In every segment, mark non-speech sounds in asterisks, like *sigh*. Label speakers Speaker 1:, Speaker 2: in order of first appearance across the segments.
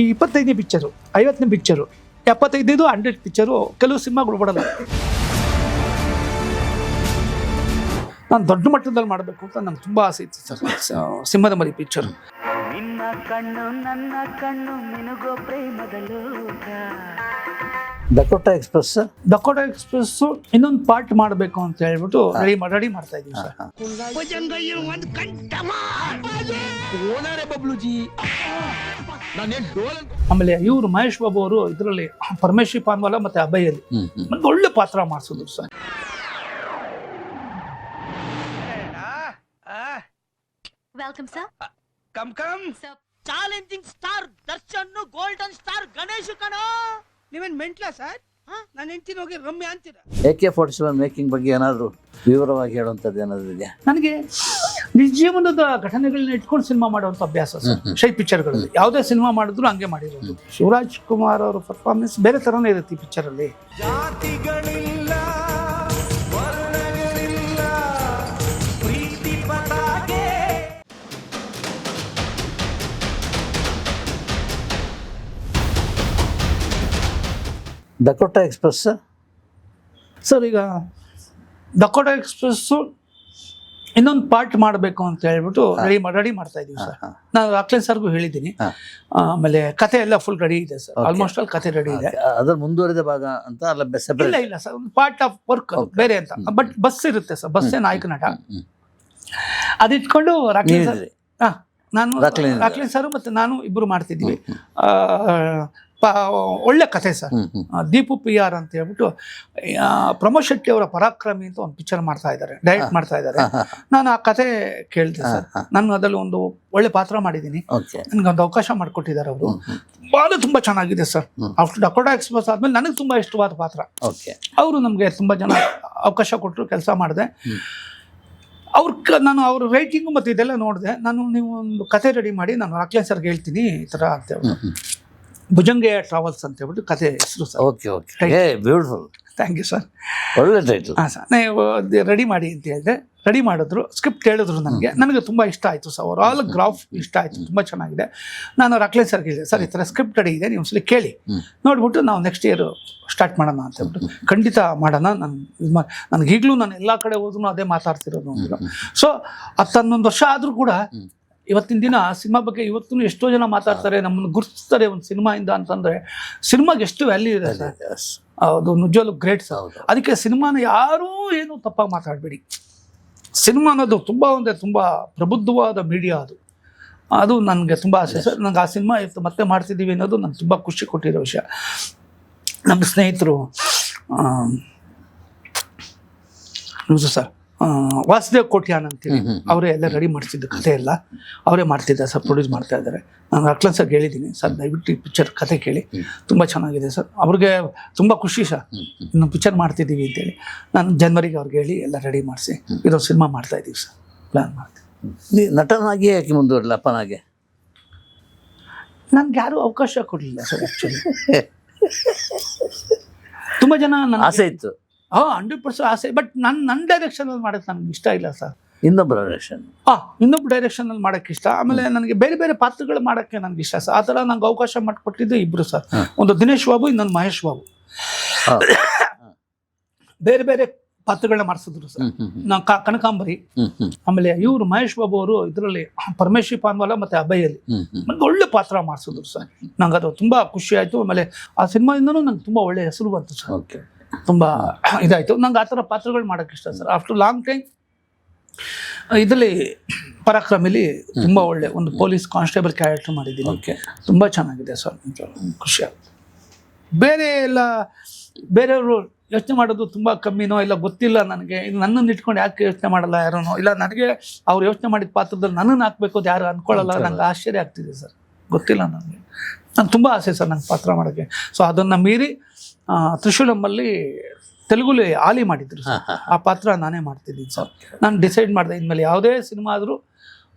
Speaker 1: ಈ ಇಪ್ಪತ್ತೈದನೇ ಪಿಕ್ಚರು ಐವತ್ತನೇ ಪಿಕ್ಚರು ಎಪ್ಪತ್ತೈದು ಹಂಡ್ರೆಡ್ ಪಿಕ್ಚರು ಕೆಲವು ಸಿನಿಮಾಗಳು ಬಿಡಲ್ಲ. ನಾನು ದೊಡ್ಡ ಮಟ್ಟದಲ್ಲಿ ಮಾಡಬೇಕು ಅಂತ ನಂಗೆ ತುಂಬ ಆಸೆ ಇತ್ತು ಸರ್ ಸಿಂಹದ ಮರಿ ಪಿಕ್ಚರ್
Speaker 2: ನಿನ್ನ ಕಣ್ಣು ನನ್ನ ಕಣ್ಣು, ನಿನಗೋ ಪ್ರೇಮದ ಲೋಕ.
Speaker 3: ಡಕೋಟಾ ಎಕ್ಸ್ಪ್ರೆಸ್
Speaker 1: ದಕೋಟ ಎಕ್ಸ್ಪ್ರೆಸ್ ಇನ್ನೊಂದು ಪಾರ್ಟ್ ಮಾಡಬೇಕು ಅಂತ ಹೇಳ್ಬಿಟ್ಟು ರೆಡಿ ರೆಡಿ ಮಾಡ್ತಾ ಇದ್ದೀವಿ ಸರ್. ಆಮೇಲೆ ಇವರು ಮಹೇಶ್ ಬಾಬು ಅವರು ಇದರಲ್ಲಿ ಪರಮೇಶ್ವರಿ ಪಾನ್ವಾಲ ಮತ್ತೆ ಅಭಯಲ್ಲಿ ಒಂದು ಒಳ್ಳೆ ಪಾತ್ರ ಮಾಡಿಸಿದ್ರು sir.
Speaker 4: Welcome sir
Speaker 5: come come. Challenging star Darshan golden star Ganesh ಕಣ. ನೀವೇನ್ ಮೆಂಟ್ಲಾ ಸರ್? ನಾನು ಹೆಂಡತಿನ ಹೋಗಿ ರಮ್ಯ ಅಂತೀರ?
Speaker 3: A K forty seven making ಬಗ್ಗೆ ಏನಾದರೂ ವಿವರವಾಗಿ ಹೇಳುವಂಥದ್ದು ಏನಾದರೂ ಇದೆಯಾ?
Speaker 1: ನನಗೆ ನಿಜ ಜೀವನದ ಘಟನೆಗಳನ್ನ ಇಟ್ಕೊಂಡು ಸಿನಿಮಾ ಮಾಡುವಂಥ ಅಭ್ಯಾಸ ಸರ್. ಶೈ ಪಿಕ್ಚರ್ಗಳಲ್ಲಿ ಯಾವುದೇ ಸಿನಿಮಾ ಮಾಡಿದ್ರು ಹಂಗೆ ಮಾಡಿರೋದು. ಶಿವರಾಜ್ ಕುಮಾರ್ ಅವರ ಪರ್ಫಾರ್ಮೆನ್ಸ್ ಬೇರೆ ಥರನೇ ಇರುತ್ತೆ ಈ ಪಿಕ್ಚರಲ್ಲಿ
Speaker 5: ಜಾತಿಗಳಿಲ್ಲ.
Speaker 3: ಡಕೋಟಾ ಎಕ್ಸ್ಪ್ರೆಸ್
Speaker 1: ಸರ್ ಈಗ ದಕೋಟ ಎಕ್ಸ್ಪ್ರೆಸ್ಸು ಇನ್ನೊಂದು ಪಾರ್ಟ್ ಮಾಡಬೇಕು ಅಂತ ಹೇಳ್ಬಿಟ್ಟು ರೆಡಿ ರೆಡಿ ಮಾಡ್ತಾ ಇದ್ದೀವಿ ಸರ್ ನಾನು ರಾಕ್ಲೇನ್ ಸರ್ಗೂ ಹೇಳಿದ್ದೀನಿ. ಆಮೇಲೆ ಕತೆ ಎಲ್ಲ ಫುಲ್ ರೆಡಿ ಇದೆ ಸರ್ ಆಲ್ಮೋಸ್ಟ್ ಆಲ್ ಕತೆ ರೆಡಿ ಇದೆ.
Speaker 3: ಅದರ ಮುಂದುವರೆದ ಭಾಗ ಅಂತ ಅಲ್ಲ
Speaker 1: ಇಲ್ಲ ಇಲ್ಲ ಸರ್ ಒಂದು ಪಾರ್ಟ್ ಆಫ್ ವರ್ಕ್. ಬೇರೆ ಅಂತ. ಬಟ್ ಬಸ್ ಇರುತ್ತೆ ಸರ್ ಬಸ್ಸೇ ನಾಯಕ ನಟ. ಅದಿಟ್ಕೊಂಡು ರಾಕ್ಲೇನ್ ಸರ್ ಹಾಂ ನಾನು
Speaker 3: ರಾಕ್ಲೈನ್.
Speaker 1: ಸರ್ ಮತ್ತೆ ನಾನು ಇಬ್ರು ಮಾಡ್ತಿದ್ವಿ ಆ, ಪ- ಒಳ್ಳೆ ಕತೆ ಸರ್. ದೀಪು ಪಿ ಆರ್ ಅಂತ ಹೇಳ್ಬಿಟ್ಟು ಪ್ರಮೋದ್ ಶೆಟ್ಟಿ ಅವರ ಪರಾಕ್ರಮಿ ಅಂತ ಒಂದು ಪಿಕ್ಚರ್ ಮಾಡ್ತಾ ಇದ್ದಾರೆ ಡೈರೆಕ್ಟ್ ಮಾಡ್ತಾ ಇದ್ದಾರೆ. ನಾನು ಆ ಕತೆ ಕೇಳಿದೆ ಸರ್. ನಾನು ಅದರಲ್ಲಿ ಒಂದು ಒಳ್ಳೆ ಪಾತ್ರ ಮಾಡಿದ್ದೀನಿ. ಒಂದು ಅವಕಾಶ ಮಾಡಿಕೊಟ್ಟಿದ್ದಾರೆ ಅವರು.
Speaker 3: ಬಹಳ
Speaker 1: ತುಂಬಾ ತುಂಬಾ ಚೆನ್ನಾಗಿದೆ ಸರ್. ಆಫ್ಟರ್ ಡಕೋಟಾ ಎಕ್ಸ್ಪ್ರೆಸ್ ಆದ್ಮೇಲೆ ನನಗೆ ತುಂಬಾ ಇಷ್ಟವಾದ ಪಾತ್ರ. ಅವರು ನಮಗೆ ತುಂಬಾ ಜನ ಅವಕಾಶ ಕೊಟ್ಟರು ಕೆಲಸ ಮಾಡಿದೆ. ಅವ್ರ ಕ ನಾನು ಅವ್ರ ರೈಟಿಂಗು ಮತ್ತು ಇದೆಲ್ಲ ನೋಡಿದೆ. ನಾನು ನೀವು ಒಂದು ಕತೆ ರೆಡಿ ಮಾಡಿ ನಾನು ರಾಕ್ಲೇನ್ ಸರ್ಗೆ ಹೇಳ್ತೀನಿ ಈ ಥರ ಅಂತ ಭುಜಂಗೆಯ ಟ್ರಾವೆಲ್ಸ್ ಅಂತ ಹೇಳ್ಬಿಟ್ಟು ಕತೆ ಹೆಸರು ಸರ್.
Speaker 3: ಓಕೆ ಓಕೆ ಏ ಬ್ಯೂಟಿಫುಲ್
Speaker 1: ಥ್ಯಾಂಕ್ ಯು ಸರ್
Speaker 3: ಒಳ್ಳೆ ಟೈಟಲ್
Speaker 1: ಹಾಂ ಸರ್ ನೀವು ರೆಡಿ ಮಾಡಿ ಅಂತ ಹೇಳಿದೆ. ರೆಡಿ ಮಾಡಿದ್ರು ಸ್ಕ್ರಿಪ್ಟ್ ಹೇಳಿದ್ರು ನನಗೆ. ನನಗೆ ತುಂಬ ಇಷ್ಟ ಆಯಿತು ಸರ್ ಓವರ್ ಆಲ್ ಗ್ರಾಫ್ ಇಷ್ಟ ಆಯಿತು ತುಂಬ ಚೆನ್ನಾಗಿದೆ. ನಾನು ರಕ್ಲೆ ಸರ್ ಹೇಳಿದೆ ಸರ್ ಈ ಥರ ಸ್ಕ್ರಿಪ್ಟ್ ರೆಡಿ ಇದೆ ನೀವು ಸಲ ಕೇಳಿ. ನೋಡಿಬಿಟ್ಟು ನಾವು ನೆಕ್ಸ್ಟ್ ಇಯರ್ ಸ್ಟಾರ್ಟ್ ಮಾಡೋಣ ಅಂತ ಹೇಳ್ಬಿಟ್ಟು ಖಂಡಿತ ಮಾಡೋಣ. ನಾನು ಇದು ಮಾಡಿ ನನಗೆ ಈಗಲೂ ನಾನು ಎಲ್ಲ ಕಡೆ ಹೋದ್ರು ಅದೇ ಮಾತಾಡ್ತಿರೋದು ಅಂದರು. ಸೊ ಹತ್ತು ಹನ್ನೊಂದು ವರ್ಷ ಆದರೂ ಕೂಡ. ಇವತ್ತಿನ ದಿನ ಸಿನಿಮಾ ಬಗ್ಗೆ ಇವತ್ತು ಎಷ್ಟೋ ಜನ ಮಾತಾಡ್ತಾರೆ ನಮ್ಮನ್ನು ಗುರುತಿಸ್ತಾರೆ ಒಂದು ಸಿನಿಮಾಯಿಂದ ಅಂತಂದರೆ ಸಿನಿಮಾಗೆ ಎಷ್ಟು ವ್ಯಾಲ್ಯೂ ಇದೆ ಸರ್? ಅದು ನಿಜವಾಗ್ಲೂ ಗ್ರೇಟ್ ಸರ್. ಅದಕ್ಕೆ ಸಿನಿಮಾನ ಯಾರೂ ಏನು ತಪ್ಪಾಗಿ ಮಾತಾಡಬೇಡಿ. ಸಿನಿಮಾ ಅನ್ನೋದು ತುಂಬ ಅಂದರೆ ತುಂಬ ಪ್ರಬುದ್ಧವಾದ ಮೀಡಿಯಾ ಅದು. ಅದು ನನಗೆ ತುಂಬ ಆಸೆ ಸರ್. ನನಗೆ ಆ ಸಿನಿಮಾ ಇವತ್ತು ಮತ್ತೆ ಮಾಡ್ತಿದ್ದೀವಿ ಅನ್ನೋದು ನಂಗೆ ತುಂಬ ಖುಷಿ ಕೊಟ್ಟಿರೋ ವಿಷಯ. ನಮ್ಮ ಸ್ನೇಹಿತರು ನಮಸ್ತೆ ಸರ್. ವಾಸುದೇವ್ ಕೋಟ್ಯಾನ್ ಅಂತೇಳಿ. ಅವರೇ ಎಲ್ಲ ರೆಡಿ ಮಾಡಿಸಿದ್ದು ಕತೆ ಎಲ್ಲ. ಅವರೇ ಮಾಡ್ತಿದ್ದಾರೆ ಸರ್ ಪ್ರೊಡ್ಯೂಸ್ ಮಾಡ್ತಾ ಇದ್ದಾರೆ. ನಾನು ಅಕ್ಲನ್ ಸರ್ ಹೇಳಿದ್ದೀನಿ ಸರ್ ದಯವಿಟ್ಟು ಈ ಪಿಕ್ಚರ್ ಕತೆ ಕೇಳಿ. ತುಂಬ ಚೆನ್ನಾಗಿದೆ ಸರ್. ಅವ್ರಿಗೆ ತುಂಬ ಖುಷಿ ಸರ್. ಇನ್ನು ಪಿಕ್ಚರ್ ಮಾಡ್ತಿದ್ದೀವಿ ಅಂತೇಳಿ. ನಾನು ಜನವರಿಗೆ ಅವ್ರಿಗೆ ಹೇಳಿ ಎಲ್ಲ ರೆಡಿ ಮಾಡಿಸಿ. ಇದೊಂದು ಸಿನಿಮಾ ಮಾಡ್ತಾ ಇದ್ದೀವಿ ಸರ್. ಪ್ಲ್ಯಾನ್ ಮಾಡ್ತೀವಿ.
Speaker 3: ನೀ ನಟನಾಗಿ ಯಾಕೆ ಮುಂದುವರಲ್ಲ ಅಪ್ಪನಾಗೆ?
Speaker 1: ನನ್ಗೆ ಯಾರೂ ಅವಕಾಶ ಕೊಡಲಿಲ್ಲ ಸರ್ ಆ್ಯಕ್ಚುಲಿ *laughs* ತುಂಬ ಜನ ನನ್ನ
Speaker 3: ಆಸೆ ಇತ್ತು.
Speaker 1: ಹಾಂ ಹಂಡ್ರೆಡ್ ಪರ್ಸೆಂಟ್ ಆಸೆ. ಬಟ್ ನನ್ನ ನನ್ನ ಡೈರೆಕ್ಷನಲ್ಲಿ ಮಾಡೋಕ್ಕೆ ನನಗೆ ಇಷ್ಟ ಇಲ್ಲ ಸರ್
Speaker 3: ಇನ್ನೊಬ್ಬ ಡೈರೆಕ್ಷನ್
Speaker 1: ಹಾಂ ಇನ್ನೊಬ್ಬ ಡೈರೆಕ್ಷನಲ್ಲಿ ಮಾಡೋಕ್ಕೆ ಇಷ್ಟ. ಆಮೇಲೆ ನನಗೆ ಬೇರೆ ಬೇರೆ ಪಾತ್ರಗಳು ಮಾಡೋಕ್ಕೆ ನನಗೆ ಇಷ್ಟ ಸರ್ ಆ ಥರ ನಂಗೆ ಅವಕಾಶ ಮಾಡಿಕೊಟ್ಟಿದ್ದು ಇಬ್ಬರು ಸರ್ ಒಂದು ದಿನೇಶ್ ಬಾಬು ಇನ್ನೊಂದು ಮಹೇಶ್ ಬಾಬು. ಬೇರೆ ಬೇರೆ ಪಾತ್ರಗಳನ್ನ ಮಾಡಿಸಿದ್ರು ಸರ್ ನಾ ಕನಕಾಂಬರಿ. ಆಮೇಲೆ ಇವರು ಮಹೇಶ್ ಬಾಬು ಅವರು ಇದರಲ್ಲಿ ಪರಮೇಶ್ವರಿ ಪಾನ್ವಾಲ ಮತ್ತೆ ಅಭಯಲ್ಲಿ. ನನಗೆ ಒಳ್ಳೆ ಪಾತ್ರ ಮಾಡಿಸಿದ್ರು ಸರ್ ನಂಗೆ ಅದು ತುಂಬ ಖುಷಿ ಆಯಿತು. ಆಮೇಲೆ ಆ ಸಿನಿಮಾದಿಂದನೂ ನಂಗೆ ತುಂಬ ಒಳ್ಳೆ ಹೆಸರು ಬಂತು ಸರ್
Speaker 3: ಓಕೆ
Speaker 1: ತುಂಬ ಇದಾಯಿತು. ನಂಗೆ ಆ ಥರ ಪಾತ್ರಗಳು ಮಾಡೋಕ್ಕೆ ಇಷ್ಟ ಸರ್. ಆಫ್ಟರ್ ಲಾಂಗ್ ಟೈಮ್ ಇದರಲ್ಲಿ ಪರಾಕ್ರಮಿಲಿ ತುಂಬ ಒಳ್ಳೆ ಒಂದು ಪೊಲೀಸ್ ಕಾನ್ಸ್ಟೇಬಲ್ ಕ್ಯಾರೆಕ್ಟರ್ ಮಾಡಿದ್ದೀನಿ.
Speaker 3: ಓಕೆ.
Speaker 1: ತುಂಬ ಚೆನ್ನಾಗಿದೆ ಸರ್. ಖುಷಿ ಆಗುತ್ತೆ. ಬೇರೆ ಎಲ್ಲ ಬೇರೆಯವರು ಯೋಚನೆ ಮಾಡೋದು ತುಂಬ ಕಮ್ಮಿನೋ ಇಲ್ಲ ಗೊತ್ತಿಲ್ಲ ನನಗೆ. ಇದು ನನ್ನನ್ನು ಇಟ್ಕೊಂಡು ಯಾಕೆ ಯೋಚನೆ ಮಾಡಲ್ಲ ಯಾರೋ ಇಲ್ಲ ನನಗೆ ಅವ್ರು ಯೋಚನೆ ಮಾಡಿದ ಪಾತ್ರದಲ್ಲಿ ನನ್ನನ್ನು ಹಾಕ್ಬೇಕು ಅದು ಯಾರು ಅಂದ್ಕೊಳ್ಳಲ್ಲ ನಂಗೆ ಆಶ್ಚರ್ಯ ಆಗ್ತಿದೆ ಸರ್. ಗೊತ್ತಿಲ್ಲ ನನಗೆ. ನಾನು ತುಂಬ ಆಸೆ ಸರ್ ನಂಗೆ ಪಾತ್ರ ಮಾಡೋಕ್ಕೆ. ಸೊ ಅದನ್ನು ಮೀರಿ ಆ, ತ್ರಿಶೂಲಮಲ್ಲಿ ತೆಲುಗುಲಿ ಆಲಿ ಮಾಡಿದ್ರು ಆ ಪಾತ್ರ ನಾನೇ ಮಾಡ್ತಿದ್ದೀನಿ ಸರ್. ನಾನು ಡಿಸೈಡ್ ಮಾಡಿದೆ ಇನ್ಮೇಲೆ ಯಾವುದೇ ಸಿನಿಮಾ ಆದರೂ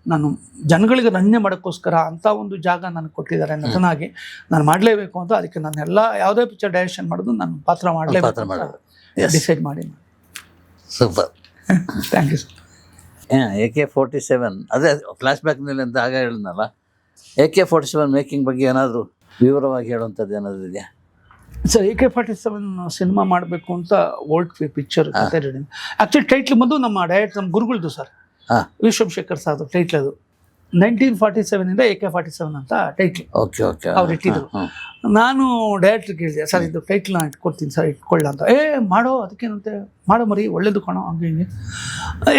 Speaker 1: ನಾನು ಜನಗಳಿಗೆ ರನ್ಯ ಮಾಡೋಕ್ಕೋಸ್ಕರ ಅಂಥ ಒಂದು ಜಾಗ ನನಗೆ ಕೊಟ್ಟಿದ್ದಾರೆ ನಟನಾಗಿ ನಾನು ಮಾಡಲೇಬೇಕು ಅಂತ ಅದಕ್ಕೆ ನಾನು ಎಲ್ಲ ಯಾವುದೇ ಪಿಕ್ಚರ್ ಡೈರೆಕ್ಷನ್ ಮಾಡೋದು ನಾನು ಪಾತ್ರ
Speaker 3: ಪಾತ್ರ
Speaker 1: ಮಾಡಲೇಬೇಕು
Speaker 3: ಮಾಡೋದು.
Speaker 1: ಡಿಸೈಡ್ ಮಾಡಿ
Speaker 3: super
Speaker 1: thank you sir
Speaker 3: A K forty seven ಅದೇ ಫ್ಲಾಶ್ ಬ್ಯಾಕ್ನಲ್ಲಿ ಅಂತ ಆಗ ಹೇಳಿದ್ನಲ್ಲ A K forty seven making ಬಗ್ಗೆ ಏನಾದರೂ ವಿವರವಾಗಿ ಹೇಳುವಂಥದ್ದು ಏನಾದರೂ ಇದೆಯಾ?
Speaker 1: Sir A K forty seven cinema ಮಾಡಬೇಕು ಅಂತ ಓಲ್ಡ್ ಪಿಕ್ಚರ್ ಕತೆ ರೆಡಿ ಆ್ಯಕ್ಚುಲಿ ಟೈಟ್ಲ್ ಬಂದು ನಮ್ಮ ಡೈರೆಕ್ಟ್ ನಮ್ಮ ಗುರುಗಳದು ಸರ್. ವಿಶ್ವಶೇಖರ್ ಸರ್ ಟೈಟ್ಲ್ ಅದು. ನೈನ್ಟೀನ್ ಫಾರ್ಟಿ ಸೆವೆನಿಂದ ಎ ಕೆ ಫಾರ್ಟಿ ಸೆವೆನ್ ಅಂತ ಟೈಟ್ಲ್
Speaker 3: ಓಕೆ ಓಕೆ
Speaker 1: ಅವ್ರು ಇಟ್ಟಿದ್ರು. ನಾನು ಡೈರೆಕ್ಟ್ರ್ ಕೇಳಿದೆ ಸರ್ ಇದು ಟೈಟ್ಲ್ ನಾನು ಇಟ್ಕೊಡ್ತೀನಿ ಸರ್ ಇಟ್ಕೊಳ್ಳ ಅಂತ. ಏ ಮಾಡೋ ಅದಕ್ಕೇನಂತೆ? ಮಾಡೋ ಮರಿ ಒಳ್ಳೇದು ಕಾಣೋ ಹಂಗೆ ಹಿಂಗೆ.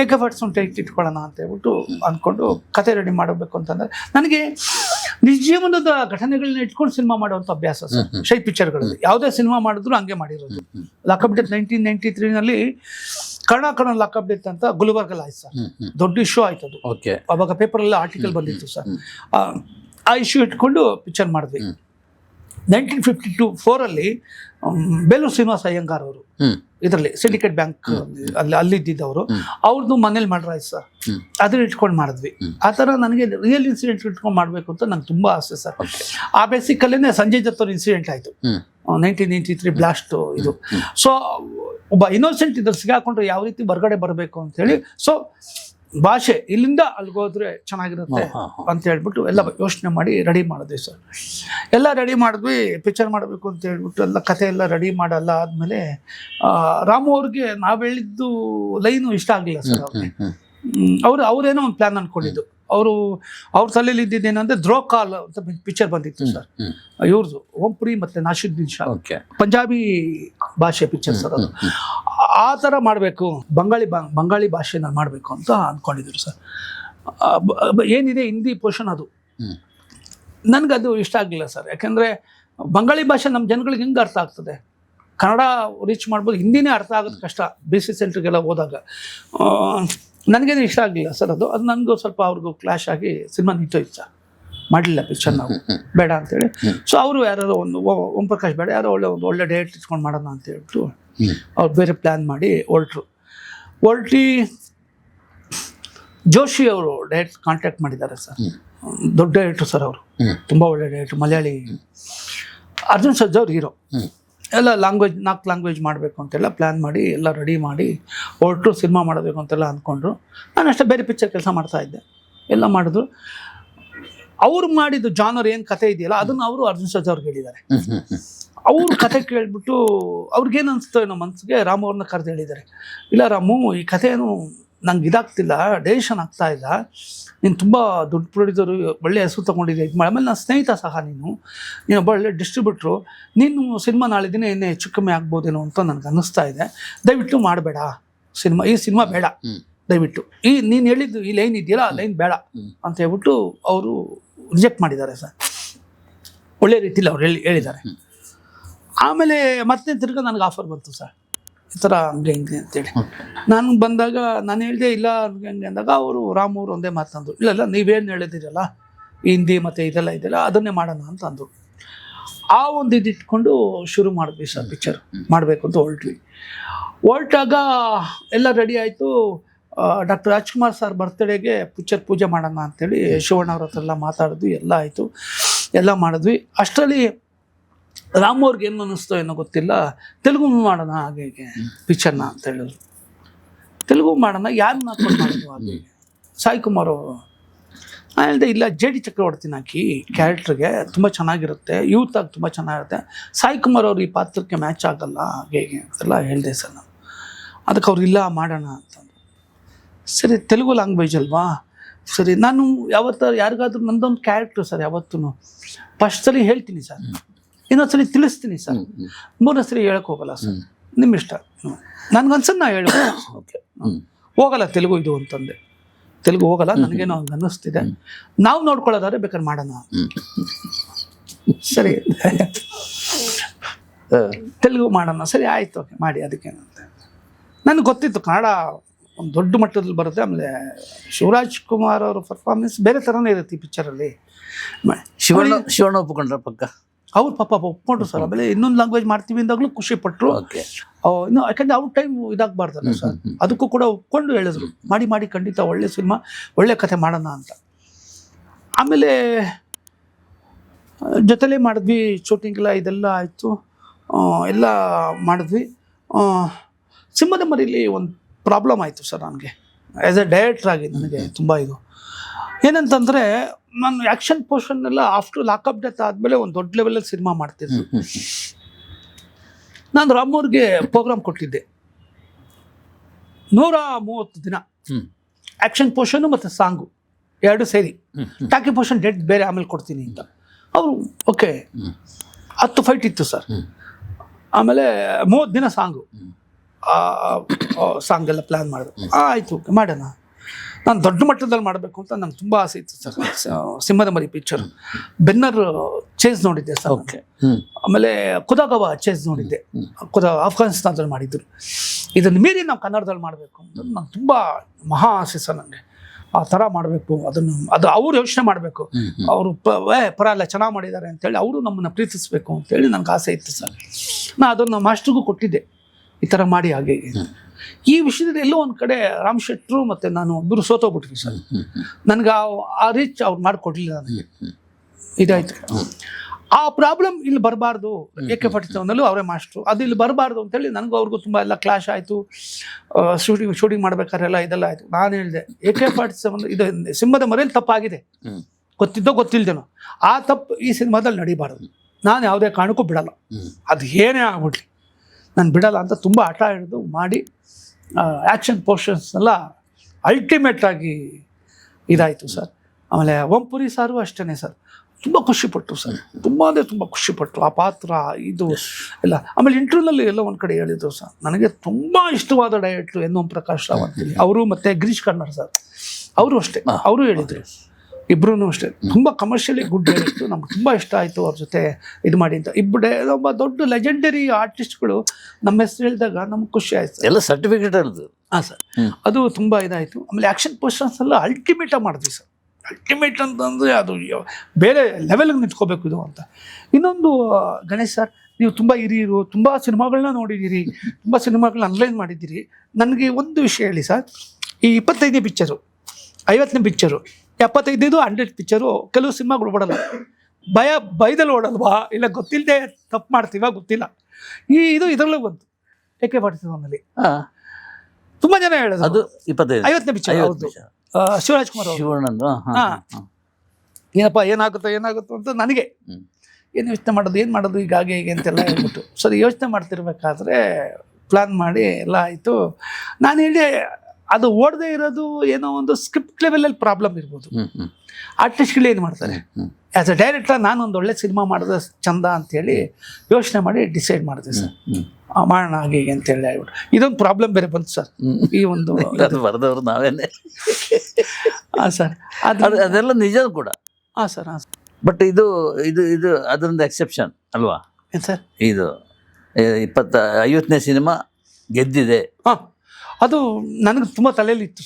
Speaker 1: A K forty seven title ಇಟ್ಕೊಳ್ಳೋಣ ಅಂತ ಹೇಳ್ಬಿಟ್ಟು ಅಂದ್ಕೊಂಡು ಕತೆ ರೆಡಿ ಮಾಡಬೇಕು ಅಂತಂದ್ರೆ ನನಗೆ ನಿಜ ಜೀವನದ ಘಟನೆಗಳನ್ನ ಇಟ್ಕೊಂಡು ಸಿನಿಮಾ ಮಾಡುವಂಥ ಅಭ್ಯಾಸ ಸರ್. ಶೈ ಪಿಕ್ಚರ್ಗಳಲ್ಲಿ. ಯಾವುದೇ ಸಿನಿಮಾ ಮಾಡಿದ್ರು ಹಂಗೆ ಮಾಡಿರೋದು. ಲಾಕಪ್ ಡೆತ್ ನೈನ್ಟೀನ್ ನೈನ್ಟಿ ತ್ರೀನಲ್ಲಿ ಕಣ ಕಣ ಲಾಕಪ್ ಡೆತ್ ಅಂತ ಗುಲ್ಬರ್ಗಲ್ಲಿ ಆಯ್ತು ಸರ್. ದೊಡ್ಡ ಇಶ್ಯೂ ಆಯ್ತು ಅದು.
Speaker 3: ಓಕೆ.
Speaker 1: ಅವಾಗ ಪೇಪರಲ್ಲಿ ಆರ್ಟಿಕಲ್ ಬಂದಿತ್ತು ಸರ್. ಆ- ಇಶ್ಯೂ ಇಟ್ಕೊಂಡು ಪಿಕ್ಚರ್ ಮಾಡಿದ್ವಿ. ನೈನ್ಟೀನ್ ಫಿಫ್ಟಿ ಟು ಫೋರಲ್ಲಿ ಬೇಲೂರು ಶ್ರೀನಿವಾಸ ಅಯ್ಯಂಗಾರ್ ಅವರು ಇದರಲ್ಲಿ ಸಿಂಡಿಕೇಟ್ ಬ್ಯಾಂಕ್ ಅಲ್ಲಿ ಅಲ್ಲಿದ್ದವರು. ಅವ್ರದ್ದು ಮನೇಲಿ ಮಾಡ್ರ ಸರ್. ಅದನ್ನ ಇಟ್ಕೊಂಡು ಮಾಡಿದ್ವಿ. ಆ ಥರ ನನಗೆ ರಿಯಲ್ ಇನ್ಸಿಡೆಂಟ್ ಇಟ್ಕೊಂಡು ಮಾಡಬೇಕು ಅಂತ ನಂಗೆ ತುಂಬ ಆಸೆ ಸರ್. ಆ ಬೇಸಿಕಲ್ಲೇ ಸಂಜಯ್ ದತ್ತವ್ರ ಇನ್ಸಿಡೆಂಟ್ ಆಯಿತು. ನೈನ್ಟೀನ್ ನೈಂಟಿ ತ್ರೀ ಬ್ಲಾಸ್ಟ್ ಇದು. ಸೊ ಒಬ್ಬ ಇನ್ನೋಸೆಂಟ್ ಇದ್ರ ಸಿಗಾಕೊಂಡ್ರೆ ಯಾವ ರೀತಿ ಹೊರಗಡೆ ಬರಬೇಕು ಅಂತೇಳಿ ಸೊ ಭಾಷೆ ಇಲ್ಲಿಂದ ಅಲ್ಲಿಗೆ ಹೋದ್ರೆ ಚೆನ್ನಾಗಿರುತ್ತೆ. ಅಂತ ಹೇಳ್ಬಿಟ್ಟು ಎಲ್ಲ ಯೋಚನೆ ಮಾಡಿ ರೆಡಿ ಮಾಡಿದ್ವಿ ಸರ್ ಎಲ್ಲ ರೆಡಿ ಮಾಡಿದ್ವಿ ಪಿಕ್ಚರ್ ಮಾಡಬೇಕು ಅಂತ ಹೇಳ್ಬಿಟ್ಟು ಎಲ್ಲ ಕತೆ ಎಲ್ಲ ರೆಡಿ ಮಾಡಲ್ಲ ಆದಮೇಲೆ ರಾಮು ಅವ್ರಿಗೆ ನಾವು ಹೇಳಿದ್ದು ಲೈನು ಇಷ್ಟ ಆಗಲಿಲ್ಲ ಸರ್ ಅವ್ರಿಗೆ. ಅವರು ಅವ್ರೇನೋ ಒಂದು ಪ್ಲಾನ್ ಅನ್ಕೊಂಡಿದ್ದು. ಅವರು ಅವ್ರ ತಲೆಯಲ್ಲಿ ಇದ್ದಿದ್ದೇನಂದ್ರೆ ದ್ರೋ ಕಾಲ್ ಅಂತ ಪಿಕ್ಚರ್ ಬಂದಿತ್ತು ಸರ್ ಇವ್ರದ್ದು ಓಂಪುರಿ ಮತ್ತೆ ನಾಶುದ್ದೀನ್ ಶಾ. ಪಂಜಾಬಿ ಭಾಷೆ ಪಿಕ್ಚರ್ ಸರ್ ಅದು. ಆ ಥರ ಮಾಡಬೇಕು. ಬಂಗಾಳಿ ಬಾ- ಬಂಗಾಳಿ ಭಾಷೆನ ಮಾಡಬೇಕು ಅಂತ ಅಂದ್ಕೊಂಡಿದ್ರು ಸರ್. ಏನಿದೆ ಹಿಂದಿ ಪೋರ್ಷನ್ ಅದು.
Speaker 3: ನನಗೆ
Speaker 1: ನನಗದು ಇಷ್ಟ ಆಗಲಿಲ್ಲ ಸರ್. ಯಾಕೆಂದರೆ ಬಂಗಾಳಿ ಭಾಷೆ ನಮ್ಮ ಜನಗಳಿಗೆ ಹೆಂಗೆ ಅರ್ಥ ಆಗ್ತದೆ? ಕನ್ನಡ ರೀಚ್ ಮಾಡ್ಬೋದು ಹಿಂದಿನೇ ಅರ್ಥ ಆಗೋದು ಕಷ್ಟ. ಬಿ ಸಿ ಸೆಂಟ್ರಿಗೆಲ್ಲ ಹೋದಾಗ. ನನಗೇನು ಇಷ್ಟ ಆಗಲಿಲ್ಲ ಸರ್ ಅದು. ಅದು ನನಗೂ ಸ್ವಲ್ಪ ಅವ್ರಿಗೂ ಕ್ಲಾಶ್ ಆಗಿ ಸಿನಿಮಾ ನಿಂತೋಯ್ತು ಸರ್. ಮಾಡಲಿಲ್ಲ ಪಿಕ್ಚರ್ ನಾವು. ಬೇಡ ಅಂತೇಳಿ. ಸೊ ಅವರು ಯಾರು ಒಂದು ಓ- ಪ್ರಕಾಶ್ ಬೇಡ ಯಾರೋ ಒಳ್ಳೆ ಒಂದು ಒಳ್ಳೆ ಡೇಟ್ ಇಟ್ಕೊಂಡು ಮಾಡೋಣ ಅಂತ ಹೇಳ್ಬಿಟ್ಟು ಅವ್ರು ಬೇರೆ ಪ್ಲ್ಯಾನ್ ಮಾಡಿ ಹೊರಟ್ರು. ಹೊರಟಿ ಜೋಶಿ ಅವರು ಡೈರೆಕ್ಟ್ ಕಾಂಟ್ಯಾಕ್ಟ್ ಮಾಡಿದ್ದಾರೆ ಸರ್. ದೊಡ್ಡ ಡೈರೆಕ್ಟ್ರು ಸರ್ ಅವರು. ತುಂಬ ಒಳ್ಳೆ ಡೈರೆಕ್ಟ್ರು ಮಲಯಾಳಿ ಅರ್ಜುನ್ ಸರ್ಜಾ ಅವ್ರು ಹೀರೋ ಎಲ್ಲ ಲ್ಯಾಂಗ್ವೇಜ್ ನಾಲ್ಕು ಲ್ಯಾಂಗ್ವೇಜ್ ಮಾಡಬೇಕು ಅಂತೆಲ್ಲ ಪ್ಲ್ಯಾನ್ ಮಾಡಿ ಎಲ್ಲ ರೆಡಿ ಮಾಡಿ ಹೊರಟು ಸಿನಿಮಾ ಮಾಡಬೇಕು ಅಂತೆಲ್ಲ ಅಂದ್ಕೊಂಡ್ರು ನಾನು ಅಷ್ಟೇ ಬೇರೆ ಪಿಕ್ಚರ್ ಕೆಲಸ ಮಾಡ್ತಾ ಇದ್ದೆ. ಎಲ್ಲ ಮಾಡಿದ್ರು. ಅವ್ರು ಮಾಡಿದ್ದು ಜಾನರ್ ಏನು ಕತೆ ಇದೆಯಲ್ಲ ಅದನ್ನು ಅವರು ಅರ್ಜುನ್ ಸರ್ಜಾ ಅವ್ರಿಗೆ ಹೇಳಿದ್ದಾರೆ. ಅವ್ರ ಕತೆ ಕೇಳ್ಬಿಟ್ಟು ಅವ್ರಿಗೇನು ಅನಿಸ್ತೋ ಏನೋ ಮನಸ್ಸಿಗೆ ರಾಮು ಅವ್ರನ್ನ ಕರೆದು ಹೇಳಿದ್ದಾರೆ ಇಲ್ಲ ರಾಮು ಈ ಕಥೆ ಏನು ನಂಗೆ ಇದಾಗ್ತಿಲ್ಲ ಡೇಷನ್ ಆಗ್ತಾ ಇಲ್ಲ. ನೀನು ತುಂಬ ದುಡ್ಡು ಪ್ರೊಡ್ಯೂಸರು ಒಳ್ಳೆ ಹೆಸರು ತೊಗೊಂಡಿದ್ದೆ ಇದು ಮಾಡಿ ಆಮೇಲೆ ನನ್ನ ಸ್ನೇಹಿತ ಸಹ ನೀನು. ನೀನು ಒಬ್ಬ ಒಳ್ಳೆ ಡಿಸ್ಟ್ರಿಬ್ಯೂಟ್ರು ನೀನು ಸಿನಿಮಾ ನಾಳೆ ದಿನ ಏನೇ ಹೆಚ್ಚು ಕಮ್ಮಿ ಆಗ್ಬೋದೇನೋ ಅಂತ ನನಗೆ ಅನ್ನಿಸ್ತಾ ಇದೆ. ದಯವಿಟ್ಟು ಮಾಡಬೇಡ. ಸಿನಿಮಾ ಈ ಸಿನಿಮಾ ಬೇಡ. ದಯವಿಟ್ಟು. ಈ ನೀನು ಹೇಳಿದ್ದು ಈ ಲೈನ್ ಇದೆಯಲ್ಲ ಆ ಲೈನ್ ಬೇಡ ಅಂತ ಹೇಳ್ಬಿಟ್ಟು ಅವರು ರಿಜೆಕ್ಟ್ ಮಾಡಿದ್ದಾರೆ ಸರ್. ಒಳ್ಳೆ ರೀತಿಲಿ ಅವ್ರು ಹೇಳಿ ಹೇಳಿದ್ದಾರೆ. ಆಮೇಲೆ ಮತ್ತೆ ತಿರ್ಗ ನನಗೆ ಆಫರ್ ಬಂತು ಸರ್ ಈ ಥರ ಹಂಗೆ ಹಿಂಗೆ ಅಂತೇಳಿ. ನಾನು ಬಂದಾಗ ನಾನು ಹೇಳಿದೆ, ಇಲ್ಲ ಹಂಗೆ ಹಂಗೆ ಅಂದಾಗ ಅವರು ರಾಮೂರು ಒಂದೇ ಮಾತಂದ್ರು ಇಲ್ಲ ಇಲ್ಲ ನೀವೇನು ಹೇಳಿದಿರಲ್ಲ? ಹಿಂದಿ ಮತ್ತು ಇದೆಲ್ಲ ಇದೆಲ್ಲ, ಅದನ್ನೇ ಮಾಡೋಣ ಅಂತ ಅಂದರು. ಆ ಒಂದು ಇದು ಇಟ್ಕೊಂಡು ಶುರು ಮಾಡಿದ್ವಿ ಸರ್ ಪಿಕ್ಚರ್ ಮಾಡಬೇಕು ಅಂತ ಹೊರಟ್ವಿ. ಹೊರಟಾಗ ಎಲ್ಲ ರೆಡಿ ಆಯಿತು. ಡಾಕ್ಟರ್ ರಾಜ್ಕುಮಾರ್ ಸರ್ ಬರ್ತ್ಡೇಗೆ ಪಿಕ್ಚರ್ ಪೂಜೆ ಮಾಡೋಣ ಅಂತೇಳಿ ಶಿವಣ್ಣ ಅವ್ರ ಹತ್ರ ಎಲ್ಲ ಮಾತಾಡಿದ್ವಿ, ಎಲ್ಲ ಆಯಿತು. ಎಲ್ಲ ಮಾಡಿದ್ವಿ. ಅಷ್ಟರಲ್ಲಿ ರಾಮು ಅವ್ರಿಗೆ ಏನು ಅನ್ನಿಸ್ತೋ ಏನೋ ಗೊತ್ತಿಲ್ಲ. ತೆಲುಗು ಮಾಡೋಣ ಹಾಗೆ ಹೀಗೆ ಪಿಕ್ಚರ್ನ ಅಂತ ಹೇಳಿದ್ರು. ತೆಲುಗು ಮಾಡೋಣ, ಯಾರನ್ನ ಹಾಕೊಂಡು ಮಾಡೋದು ಹಾಗೆ. ಸಾಯಿ ಕುಮಾರ್ ಅವರು. ಹೇಳಿದೆ, ಇಲ್ಲ, ಜೆ ಡಿ ಚಕ್ರವರ್ತಿನ ಹಾಕಿ ಕ್ಯಾರೆಕ್ಟ್ರಿಗೆ ತುಂಬ ಚೆನ್ನಾಗಿರುತ್ತೆ, ಯೂತ್ ಆಗಿ ತುಂಬ ಚೆನ್ನಾಗಿರುತ್ತೆ. ಸಾಯಿ ಕುಮಾರ್ ಅವರು ಈ ಪಾತ್ರಕ್ಕೆ ಮ್ಯಾಚ್ ಆಗಲ್ಲ, ಹಾಗೆ ಹೀಗೆ ಅಂತೆಲ್ಲ ಹೇಳಿದೆ ಸರ್ ನಾನು. ಅದಕ್ಕೆ ಅವ್ರು ಇಲ್ಲ, ಮಾಡೋಣ ಅಂತಂದು ಸರಿ, ತೆಲುಗು ಲ್ಯಾಂಗ್ವೇಜ್ ಅಲ್ವಾ? ಸರಿ, ನಾನು ಯಾವತ್ತ ಯಾರಿಗಾದ್ರೂ ನಂದೊಂದು ಕ್ಯಾರೆಕ್ಟ್ರು ಸರ್ ಯಾವತ್ತೂ ಫಸ್ಟ್ ಸಲ ಹೇಳ್ತೀನಿ ಸರ್. ಇನ್ನೊಂದು ಸಲ ತಿಳಿಸ್ತೀನಿ ಸರ್. ಮೂರನೇ ಸರಿ ಹೇಳಕ್ಕೆ ಹೋಗಲ್ಲ ಸರ್. ನಿಮ್ಮ ಇಷ್ಟ ನನ್ಗನ್ಸದ್ ನಾ ಹೇಳು *coughs*
Speaker 3: ಓಕೆ.
Speaker 1: ಹೋಗಲ್ಲ ತೆಲುಗು ಇದು ಅಂತಂದೆ. ತೆಲುಗು ಹೋಗಲ್ಲ ನನಗೇನೋ ಹಂಗೆ ಅನ್ನಿಸ್ತಿದೆ. ನಾವು ನೋಡ್ಕೊಳ್ಳೋದಾದ್ರೆ ಬೇಕಾದ್ರೆ ಮಾಡೋಣ. ಸರಿ. *laughs* ತೆಲುಗು ಮಾಡೋಣ. ಸರಿ ಆಯ್ತು. ಓಕೆ ಮಾಡಿ ಅದಕ್ಕೇನಂತೆ ನನಗೆ ಗೊತ್ತಿತ್ತು ಕನ್ನಡ ಒಂದು ದೊಡ್ಡ ಮಟ್ಟದಲ್ಲಿ ಬರುತ್ತೆ. ಆಮೇಲೆ ಶಿವರಾಜ್ ಕುಮಾರ್ ಅವ್ರ ಪರ್ಫಾರ್ಮೆನ್ಸ್ ಬೇರೆ ಥರನೇ ಇರುತ್ತೆ ಈ ಪಿಕ್ಚರಲ್ಲಿ
Speaker 3: ಶಿವಣ್ಣ ಶಿವಣ್ಣ ಒಪ್ಕೊಂಡ್ರ ಪಕ್ಕ?
Speaker 1: ಅವ್ರು ಪಾಪ ಒಪ್ಕೊಂಡ್ರು ಸರ್. ಆಮೇಲೆ ಇನ್ನೊಂದು ಲ್ಯಾಂಗ್ವೇಜ್ ಮಾಡ್ತೀವಿ ಅಂದಾಗಲೂ ಖುಷಿ ಪಟ್ಟರು ಇನ್ನು ಯಾಕಂದ್ರೆ ಅವ್ರ ಟೈಮ್ ಇದಾಗಬಾರ್ದಲ್ಲ ಸರ್. ಅದಕ್ಕೂ ಕೂಡ ಒಪ್ಕೊಂಡು ಹೇಳಿದ್ರು. ಮಾಡಿ ಮಾಡಿ ಖಂಡಿತ ಒಳ್ಳೆ ಸಿನಿಮಾ ಒಳ್ಳೆ ಕಥೆ ಮಾಡೋಣ ಅಂತ. ಆಮೇಲೆ ಜೊತೆಲೇ ಮಾಡಿದ್ವಿ ಶೂಟಿಂಗ್ ಎಲ್ಲ ಇದೆಲ್ಲ ಆಯಿತು. ಎಲ್ಲ ಮಾಡಿದ್ವಿ. ಸಿಂಹದ ಮರಿಲಿ ಒಂದು ಪ್ರಾಬ್ಲಮ್ ಆಯಿತು ಸರ್ ನನಗೆ. ಆ್ಯಸ್ ಎ ಡೈರೆಕ್ಟ್ರ್ ಆಗಿ ನನಗೆ ತುಂಬ ಇದು. ಏನಂತಂದ್ರೆ ನಾನು ಆಕ್ಷನ್ ಪೋರ್ಷನ್ ಎಲ್ಲ ಆಫ್ಟರ್ ಲಾಕಪ್ ಡೆತ್ ಆದ್ಮೇಲೆ ಒಂದು ದೊಡ್ಡ ಲೆವೆಲಲ್ಲಿ ಸಿನಿಮಾ ಮಾಡ್ತಿದ್ದೆ. ನಾನು ರಾಮೂರ್ಗೆ ಪ್ರೋಗ್ರಾಮ್ ಕೊಟ್ಟಿದ್ದೆ. ನೂರ ಮೂವತ್ತು ದಿನ. ಆಕ್ಷನ್ ಪೋರ್ಷನ್ ಮತ್ತು ಸಾಂಗು ಎರಡು ಸೇರಿ. ಟಾಕಿ ಪೋರ್ಷನ್ ಡೆಡ್ ಬೇರೆ ಆಮೇಲೆ ಕೊಡ್ತೀನಿ ಅಂತ. ಅವರು ಓಕೆ. ಹತ್ತು ಫೈಟ್ ಇತ್ತು ಸರ್. ಆಮೇಲೆ ಮೂವತ್ತು ದಿನ ಸಾಂಗು
Speaker 3: ಸಾಂಗೆಲ್ಲ
Speaker 1: ಸಾಂಗ್ ಎಲ್ಲ ಪ್ಲ್ಯಾನ್ ಮಾಡಿದ್ರು ಆಯಿತು ಮಾಡೋಣ. ನಾನು ದೊಡ್ಡ ಮಟ್ಟದಲ್ಲಿ ಮಾಡಬೇಕು ಅಂತ ನಂಗೆ ತುಂಬ ಆಸೆ ಇತ್ತು ಸರ್. ಸಿಂಹದ ಮರಿ ಪಿಕ್ಚರ್ ಬೆನ್ನರ್ ಚೇಸ್ ನೋಡಿದ್ದೆ ಸರ್.
Speaker 3: ಓಕೆ
Speaker 1: ಆಮೇಲೆ ಕುದಾಗವ ಚೇಸ್ ನೋಡಿದ್ದೆ. ಕುದ ಆಫ್ಘಾನಿಸ್ತಾನದಲ್ಲಿ ಮಾಡಿದ್ರು. ಇದನ್ನು ಮೀರಿ ನಾವು ಕನ್ನಡದಲ್ಲಿ ಮಾಡಬೇಕು ಅಂತ ನಂಗೆ ತುಂಬ ಮಹಾ ಆಸೆ ಸರ್ ನನಗೆ ಆ ಥರ ಮಾಡಬೇಕು ಅದನ್ನು ಅದು ಅವ್ರು ಯೋಚನೆ ಮಾಡಬೇಕು. ಅವರು ಪ ಏ ಪರವಾಗಿಲ್ಲ ಚೆನ್ನಾಗಿ ಮಾಡಿದ್ದಾರೆ ಅಂತೇಳಿ ಅವರು ನಮ್ಮನ್ನು ಪ್ರೀತಿಸಬೇಕು ಅಂತೇಳಿ ನನಗೆ ಆಸೆ ಇತ್ತು ಸರ್. ನಾನು ಅದನ್ನು ಮಾಸ್ಟ್ರಿಗೂ ಕೊಟ್ಟಿದ್ದೆ. ಈ ಥರ ಮಾಡಿ ಹೀಗೆ. ಈ ವಿಷಯದಲ್ಲಿ ಎಲ್ಲೋ ಒಂದು ಕಡೆ ರಾಮ್ ಶೆಟ್ರು ಮತ್ತು ನಾನು ಒಬ್ಬರು ಸೋತೋಗ್ಬಿಟ್ವಿ ಸರ್. ನನಗೆ ಆ ರೀಚ್ ಅವ್ರು ಮಾಡಿಕೊಡ್ಲಿಲ್ಲ ನನಗೆ. ಇದಾಯ್ತು. ಆ ಪ್ರಾಬ್ಲಮ್ ಇಲ್ಲಿ ಬರಬಾರ್ದು. ಎ ಕೆ ಫಾರ್ಟಿ ಅವರೇ ಮಾಸ್ಟ್ರು ಅದು ಇಲ್ಲಿ ಬರಬಾರ್ದು ಅಂತೇಳಿ ನನಗೂ ಅವ್ರಿಗೂ ತುಂಬ ಎಲ್ಲ ಕ್ಲಾಶ್ ಆಯಿತು. ಶೂಟಿಂಗ್ ಶೂಟಿಂಗ್ ಮಾಡ್ಬೇಕಾರೆಲ್ಲ ಇದೆಲ್ಲ ಆಯಿತು. ನಾನು ಹೇಳಿದೆ ಎ ಕೆ ಫಾರ್ಟಿ ಸೆವೆನ್ ಇದು ಸಿಂಹದ ಮರೆಯಲ್ಲಿ ತಪ್ಪಾಗಿದೆ. ಗೊತ್ತಿದ್ದೋ ಗೊತ್ತಿಲ್ದೇನೋ. ಆ ತಪ್ಪು ಈ ಸಿನಿಮಾದಲ್ಲಿ ನಡಿಬಾರ್ದು. ನಾನು ಯಾವುದೇ ಕಾರಣಕ್ಕೂ ಬಿಡಲ್ಲ. ಅದು ಏನೇ ಆಗ್ಬಿಡ್ಲಿ. ನಾನು ಬಿಡಲ್ಲ ಅಂತ ತುಂಬ ಹಠ ಹಿಡಿದು ಮಾಡಿ ಆ್ಯಕ್ಷನ್ ಪೋರ್ಷನ್ಸ್ನೆಲ್ಲ ಅಲ್ಟಿಮೇಟ್ ಆಗಿ ಇದಾಯಿತು ಸರ್. ಆಮೇಲೆ ಓಂಪುರಿ ಸಾರು ಅಷ್ಟೇ ಸರ್. ತುಂಬ ಖುಷಿಪಟ್ಟರು ಸರ್. ತುಂಬ ಅಂದರೆ ತುಂಬ ಖುಷಿಪಟ್ಟರು ಆ ಪಾತ್ರ ಇದು ಎಲ್ಲ. ಆಮೇಲೆ ಇಂಟರ್ವ್ಯೂನಲ್ಲಿ ಎಲ್ಲ ಒಂದು ಕಡೆ ಹೇಳಿದರು ಸರ್. ನನಗೆ ತುಂಬ ಇಷ್ಟವಾದ ಡಯಟ್ರು ಎನ್ ಓಂ ಪ್ರಕಾಶ್ ರಾವ್ ಅಂತೇಳಿ ಅವರು ಮತ್ತು ಗಿರೀಶ್ ಕನ್ನಡ ಸರ್. ಅವರು ಅಷ್ಟೇ. ಅವರು ಹೇಳಿದರು. ಇಬ್ರು ಅಷ್ಟೇ. ತುಂಬ ಕಮರ್ಷಿಯಲಿ ಗುಡ್ ಡೈರೆಕ್ಟು ನಮ್ಗೆ ತುಂಬ ಇಷ್ಟ ಆಯಿತು ಅವ್ರ ಜೊತೆ ಇದು ಮಾಡಿ ಅಂತ. ಇಬ್ಬರೇ ಒಬ್ಬ ದೊಡ್ಡ ಲೆಜೆಂಡರಿ ಆರ್ಟಿಸ್ಟ್ಗಳು ನಮ್ಮ ಹೆಸರು ಹೇಳಿದಾಗ ನಮ್ಗೆ ಖುಷಿ ಆಯಿತು.
Speaker 3: ಎಲ್ಲ ಸರ್ಟಿಫಿಕೇಟ್ ಅದು
Speaker 1: ಹಾಂ ಸರ್. ಅದು ತುಂಬ ಇದಾಯಿತು. ಆಮೇಲೆ ಆ್ಯಕ್ಷನ್ ಪೋಸ್ಟರ್ಸ್ ಎಲ್ಲ ಅಲ್ಟಿಮೇಟಾಗಿ ಮಾಡಿದ್ವಿ ಸರ್. ಅಲ್ಟಿಮೇಟ್ ಅಂತಂದರೆ ಅದು ಬೇರೆ ಲೆವೆಲ್ಗೆ ನಿಂತ್ಕೋಬೇಕು ಇದು ಅಂತ. ಇನ್ನೊಂದು ಗಣೇಶ್ ಸರ್ ನೀವು ತುಂಬ ಹಿರಿಯರು ತುಂಬ ಸಿನಿಮಾಗಳನ್ನ ನೋಡಿದ್ದೀರಿ ತುಂಬ ಸಿನಿಮಾಗಳನ್ನ ಅನ್ಲೈನ್ ಮಾಡಿದ್ದೀರಿ. ನನಗೆ ಒಂದು ವಿಷಯ ಹೇಳಿ ಸರ್. ಈ ಇಪ್ಪತ್ತೈದನೇ ಪಿಕ್ಚರು ಐವತ್ತನೇ ಪಿಕ್ಚರು ಎಪ್ಪತ್ತೈದು ಹಂಡ್ರೆಡ್ ಪಿಕ್ಚರು ಕೆಲವು ಸಿನಿಮಾಗಳು ಓಡಲ್ಲ. ಭಯ ಭಯದಲ್ಲಿ ಓಡಲ್ವಾ? ಇಲ್ಲ ಗೊತ್ತಿಲ್ಲದೆ ತಪ್ಪು ಮಾಡ್ತೀವ? ಗೊತ್ತಿಲ್ಲ. ಈ ಇದು ಇದರಲ್ಲೂ ಬಂತು. ಎ ಕೆ ಫಾರ್ಟಿ ಸೆವೆನಲ್ಲಿ ತುಂಬ ಜನ ಹೇಳೋದು
Speaker 3: ಅದು ಇಪ್ಪತ್ತೈದು.
Speaker 1: ಐವತ್ತನೇ ಪಿಕ್ಚರ್ ಹೌದು. ಶಿವರಾಜ್ ಕುಮಾರ್
Speaker 3: ಶಿವಣ್ಣಂದು ಹಾ.
Speaker 1: ಏನಪ್ಪ ಏನಾಗುತ್ತೋ ಏನಾಗುತ್ತೋ ಅಂತ ನನಗೆ. ಏನು ಯೋಚನೆ ಮಾಡೋದು ಏನು ಮಾಡೋದು ಈಗ ಹಾಗೆ ಹೀಗೆ ಅಂತೆಲ್ಲ ಹೇಳ್ಬಿಟ್ಟು. ಸರಿ ಯೋಚನೆ ಮಾಡ್ತಿರ್ಬೇಕಾದ್ರೆ ಪ್ಲಾನ್ ಮಾಡಿ ಎಲ್ಲ ಆಯಿತು. ನಾನು ಹೇಳಿ ಅದು ಓಡದೇ ಇರೋದು ಏನೋ ಒಂದು ಸ್ಕ್ರಿಪ್ಟ್ ಲೆವೆಲಲ್ಲಿ ಪ್ರಾಬ್ಲಮ್ ಇರ್ಬೋದು. ಆರ್ಟಿಸ್ಟ್ಗಳು ಏನು ಮಾಡ್ತಾರೆ?
Speaker 3: ಆಸ್
Speaker 1: ಆ್ಯಸ್ ಅ ಡೈರೆಕ್ಟರ್ ನಾನು ಒಂದು ಒಳ್ಳೆ ಸಿನಿಮಾ ಮಾಡಿದ್ರೆ ಚಂದ ಅಂತೇಳಿ ಯೋಚನೆ ಮಾಡಿ ಡಿಸೈಡ್ ಮಾಡಿದೆ ಸರ್ ಆ, ಮಾಡೋಣ ಹಾಗೆ ಹೀಗೆ ಅಂತೇಳಿ ಹೇಳ್ಬಿಟ್ಟು ಇದೊಂದು ಪ್ರಾಬ್ಲಮ್ ಬೇರೆ ಬಂತು ಸರ್. ಈ ಒಂದು *laughs*
Speaker 3: ಅದು ಬರೆದವರು ನಾವೇನೆ. *laughs*
Speaker 1: ಹಾಂ ಸರ್ ಅದು
Speaker 3: ಅದು ಅದೆಲ್ಲ ನಿಜ ಕೂಡ.
Speaker 1: ಹಾಂ ಸರ್ ಹಾಂ
Speaker 3: ಬಟ್ ಇದು ಇದು ಇದು ಅದರಿಂದ ಎಕ್ಸೆಪ್ಷನ್ ಅಲ್ವಾ?
Speaker 1: ಏನು ಸರ್
Speaker 3: ಇದು ಇಪ್ಪತ್ತ ಐವತ್ತನೇ ಸಿನಿಮಾ ಗೆದ್ದಿದೆ.
Speaker 1: ಹಾಂ. ಅದು ನನಗೆ ತುಂಬ ತಲೆಯಲ್ಲಿ ಇತ್ತು